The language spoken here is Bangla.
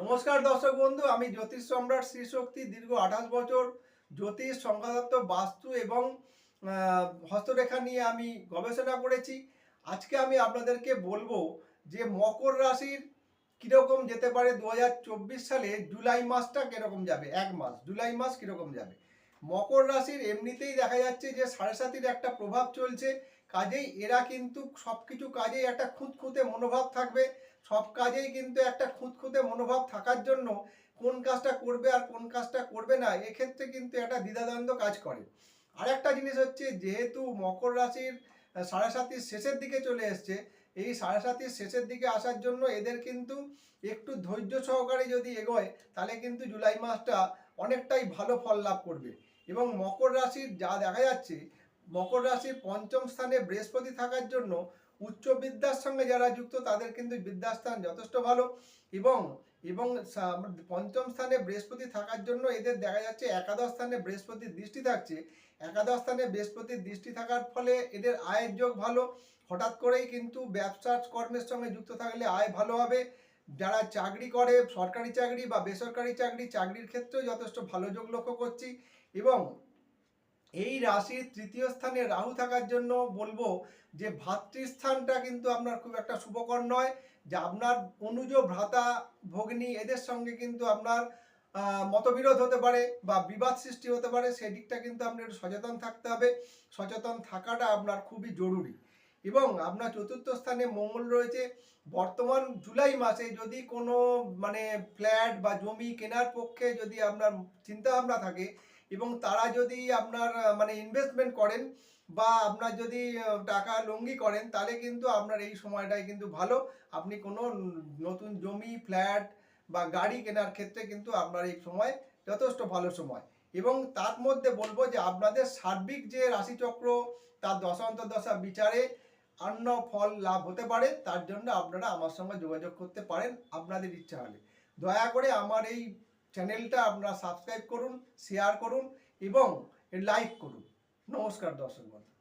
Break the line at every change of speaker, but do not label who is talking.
নমস্কার দর্শক বন্ধু, আমি জ্যোতিষ সম্রাট শ্রী শক্তি দীর্ঘ আঠাশ বছর জ্যোতিষ, সংখ্যাতত্ত্ব, বাস্তু এবং হস্তরেখা নিয়ে আমি গবেষণা করেছি। আজকে আমি আপনাদেরকে বলব যে মকর রাশির কীরকম যেতে পারে দু হাজার চব্বিশ সালে, জুলাই মাসটা কীরকম যাবে? এক মাস, জুলাই মাস কীরকম যাবে? মকর রাশির এমনিতেই দেখা যাচ্ছে যে সাড়ে সাতির একটা প্রভাব চলছে। কাজেই এরা কিন্তু সব কিছু কাজেই একটা খুঁতখুঁতে মনোভাব থাকবে। সব কাজেই কিন্তু একটা খুঁতখুঁতে মনোভাব থাকার জন্য কোন কাজটা করবে আর কোন কাজটা করবে না, এক্ষেত্রে কিন্তু একটা দ্বিধাদ্বন্দ্ব কাজ করে। আরেকটা জিনিস হচ্ছে যেহেতু মকর রাশির সাড়ে সাতির শেষের দিকে চলে এসছে, এই সাড়ে সাতির শেষের দিকে আসার জন্য এদের কিন্তু একটু ধৈর্য সহকারে যদি এগোয়, তাহলে কিন্তু জুলাই মাসটা অনেকটাই ভালো ফল লাভ করবে। এবং মকর রাশির যা দেখা যাচ্ছে মকর রাশির পঞ্চম স্থানে বৃহস্পতি থাকার জন্য উচ্চ বিদ্যার সঙ্গে যারা যুক্ত, তাদের কিন্তু বিদ্যাস্থান যথেষ্ট ভালো। এবং এবং পঞ্চম স্থানে বৃহস্পতি থাকার জন্য এদের দেখা যাচ্ছে একাদশ স্থানে বৃহস্পতির দৃষ্টি থাকছে। একাদশ স্থানে বৃহস্পতির দৃষ্টি থাকার ফলে এদের আয়ের যোগ ভালো। হঠাৎ করেই কিন্তু ব্যবসা কর্মের সঙ্গে যুক্ত থাকলে আয় ভালো হবে। যারা চাকরি করে, সরকারি চাকরি বা বেসরকারি চাকরি, চাকরির ক্ষেত্রেও যথেষ্ট ভালো যোগ লক্ষ্য করছি। এবং এই রাশির তৃতীয় স্থানে রাহু থাকার জন্য বলব যে ভাতৃস্থানটা কিন্তু আপনার খুব একটা শুভকর নয়, যে আপনার অনুজ, ভ্রাতা, ভগ্নী এদের সঙ্গে কিন্তু আপনার মতবিরোধ হতে পারে বা বিবাদ সৃষ্টি হতে পারে, সেই দিকটা কিন্তু আপনার সচেতন থাকতে হবে। সচেতন থাকাটা আপনার খুবই জরুরি। এবং আপনার চতুর্থ স্থানে মঙ্গল রয়েছে। বর্তমান জুলাই মাসে যদি কোনো মানে ফ্ল্যাট বা জমি কেনার পক্ষে যদি আপনার চিন্তা ভাবনা থাকে এবং তারা যদি আপনার মানে ইনভেস্টমেন্ট করেন বা আপনার যদি টাকা লঙ্গি করেন, তাহলে কিন্তু আপনার এই সময়টাই কিন্তু ভালো। আপনি কোনো নতুন জমি ফ্ল্যাট বা গাড়ি কেনার ক্ষেত্রে কিন্তু আপনার এই সময় যথেষ্ট ভালো সময়। এবং তার মধ্যে বলব যে আপনাদের সার্বিক যে রাশিচক্র, তার দশান্তর্দশা বিচারে অন্য ফল লাভ হতে পারে, তার জন্য আপনারা আমার সঙ্গে যোগাযোগ করতে পারেন আপনাদের ইচ্ছা হলে। দয়া করে আমার এই চ্যানেলটা আপনারা সাবস্ক্রাইব করুন শেয়ার করুন এবং লাইক করুন। নমস্কার দর্শক বন্ধু।